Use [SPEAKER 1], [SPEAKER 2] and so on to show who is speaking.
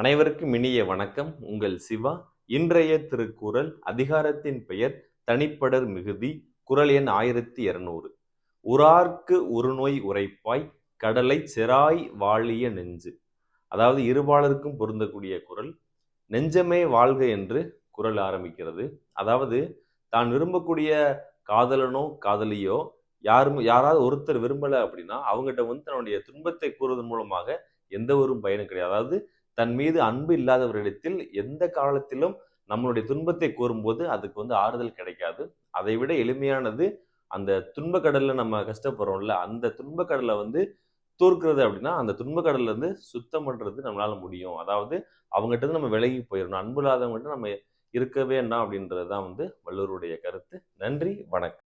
[SPEAKER 1] அனைவருக்கும் இனிய வணக்கம். உங்கள் சிவா. இன்றைய திருக்குறள் அதிகாரத்தின் பெயர் தனிப்படர் மிகுதி குரல் எண் ஆயிரத்தி இருநூறு. உரார்க்கு உருநோய் உரைப்பாய் கடலை செராய் வாழிய நெஞ்சு. அதாவது இருபாலருக்கும் பொருந்தக்கூடிய குரல் நெஞ்சமே வாழ்க என்று குறள் ஆரம்பிக்கிறது. அதாவது தான் விரும்பக்கூடிய காதலனோ காதலியோ யாரும் யாராவது ஒருத்தர் விரும்பல அப்படின்னா அவங்ககிட்ட வந்து தன்னுடைய துன்பத்தை கூறுவதன் மூலமாக எந்த ஒரு பயனும் கிடையாது. அதாவது தன் மீது அன்பு இல்லாதவரிடத்தில் எந்த காலத்திலும் நம்மளுடைய துன்பத்தை கூறும்போது அதுக்கு வந்து ஆறுதல் கிடைக்காது. அதை விட எளிமையானது அந்த துன்ப நம்ம கஷ்டப்படுறோம்ல அந்த துன்பக்கடலை வந்து தூர்க்கிறது அப்படின்னா அந்த துன்பக்கடல்ல இருந்து சுத்தம் பண்றது நம்மளால முடியும். அதாவது அவங்ககிட்ட இருந்து நம்ம விலகி போயிடணும். அன்பு இல்லாதவங்ககிட்ட நம்ம இருக்கவே என்ன அப்படின்றது தான் வந்து வள்ளுவருடைய கருத்து. நன்றி வணக்கம்.